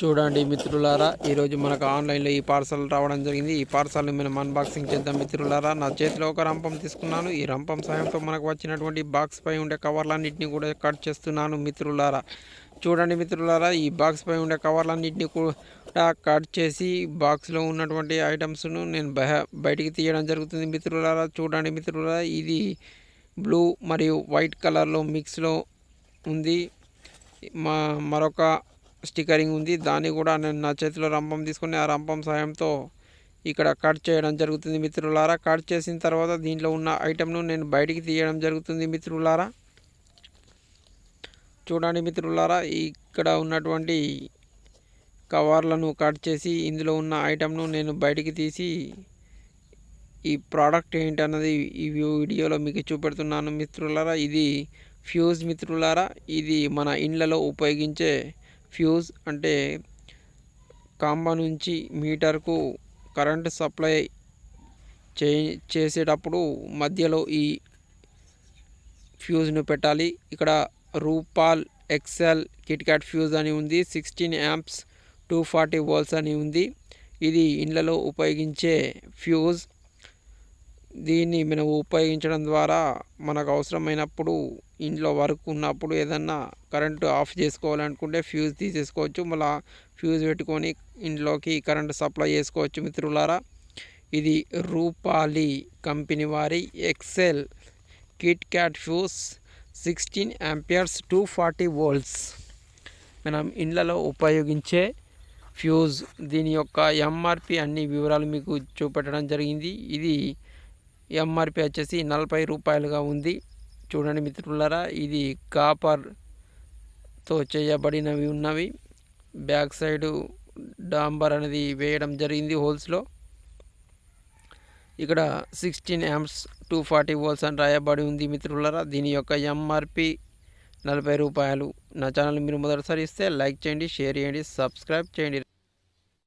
చూడండి మిత్రులారా ఈరోజు మనకు ఆన్లైన్లో ఈ పార్సల్ రావడం జరిగింది. ఈ పార్సల్ని మనం అన్బాక్సింగ్ చేద్దాం మిత్రులారా. నా చేతిలో ఒక రంపం తీసుకున్నాను. ఈ రంపం సాయంతో మనకు వచ్చినటువంటి బాక్స్ పై ఉండే కవర్లన్నింటినీ కూడా కట్ చేస్తున్నాను మిత్రులారా. చూడండి మిత్రులారా ఈ బాక్స్ పై ఉండే కవర్లన్నింటినీ కూడా కట్ చేసి బాక్స్లో ఉన్నటువంటి ఐటమ్స్ను నేను బయటికి తీయడం జరుగుతుంది మిత్రులారా. చూడండి మిత్రులారా ఇది బ్లూ మరియు వైట్ కలర్లో మిక్స్లో ఉంది. మా మరొక స్టిక్కరింగ్ ఉంది. దాన్ని కూడా నేను నా చేతిలో రంపం తీసుకుని ఆ రంపం సాయంతో ఇక్కడ కట్ చేయడం జరుగుతుంది మిత్రులారా. కట్ చేసిన తర్వాత దీంట్లో ఉన్న ఐటెంను నేను బయటికి తీయడం జరుగుతుంది మిత్రులారా. చూడండి మిత్రులారా ఇక్కడ ఉన్నటువంటి కవర్లను కట్ చేసి ఇందులో ఉన్న ఐటెంను నేను బయటికి తీసి ఈ ప్రోడక్ట్ ఏంటన్నది ఈ వీడియోలో మీకు చూపెడుతున్నాను మిత్రులారా. ఇది ఫ్యూజ్ మిత్రులారా. ఇది మన ఇండ్లలో ఉపయోగించే ఫ్యూజ్ అంటే కాంబ నుంచి మీటర్కు కరెంట్ సప్లై చే చేసేటప్పుడు మధ్యలో ఈ ఫ్యూజ్ను పెట్టాలి. ఇక్కడ రూపాల్ ఎక్సెల్ కిట్కాట్ ఫ్యూజ్ అని ఉంది sixteen amps two forty volts అని ఉంది. ఇది ఇండ్లలో ఉపయోగించే ఫ్యూజ్. దీన్ని మనం ఉపయోగించడం ద్వారా మనకు అవసరమైనప్పుడు ఇంట్లో వర్క్ ఉన్నప్పుడు ఏదన్నా కరెంటు ఆఫ్ చేసుకోవాలనుకుంటే ఫ్యూజ్ తీసేసుకోవచ్చు. మళ్ళీ ఫ్యూజ్ పెట్టుకొని ఇంట్లోకి కరెంటు సప్లై చేసుకోవచ్చు మిత్రులారా. ఇది రూపాలి కంపెనీ వారి excel kit kat fuse sixteen amperes two forty volts. మనం ఇండ్లలో ఉపయోగించే ఫ్యూజ్ దీని యొక్క ఎంఆర్పి అన్ని వివరాలు మీకు చూపెట్టడం జరిగింది. ఇది ఎంఆర్పి వచ్చేసి నలభై రూపాయలుగా ఉంది. చూడండి మిత్రులారా ఇది కాపర్తో చేయబడినవి ఉన్నవి. బ్యాక్ సైడు డాంబర్ అనేది వేయడం జరిగింది హోల్స్లో. ఇక్కడ sixteen amps two forty volts అని రాయబడి ఉంది మిత్రులారా. దీని యొక్క ఎంఆర్పి నలభై రూపాయలు. నా ఛానల్ మీరు మొదటిసారి ఇస్తే లైక్ చేయండి షేర్ చేయండి సబ్స్క్రైబ్ చేయండి.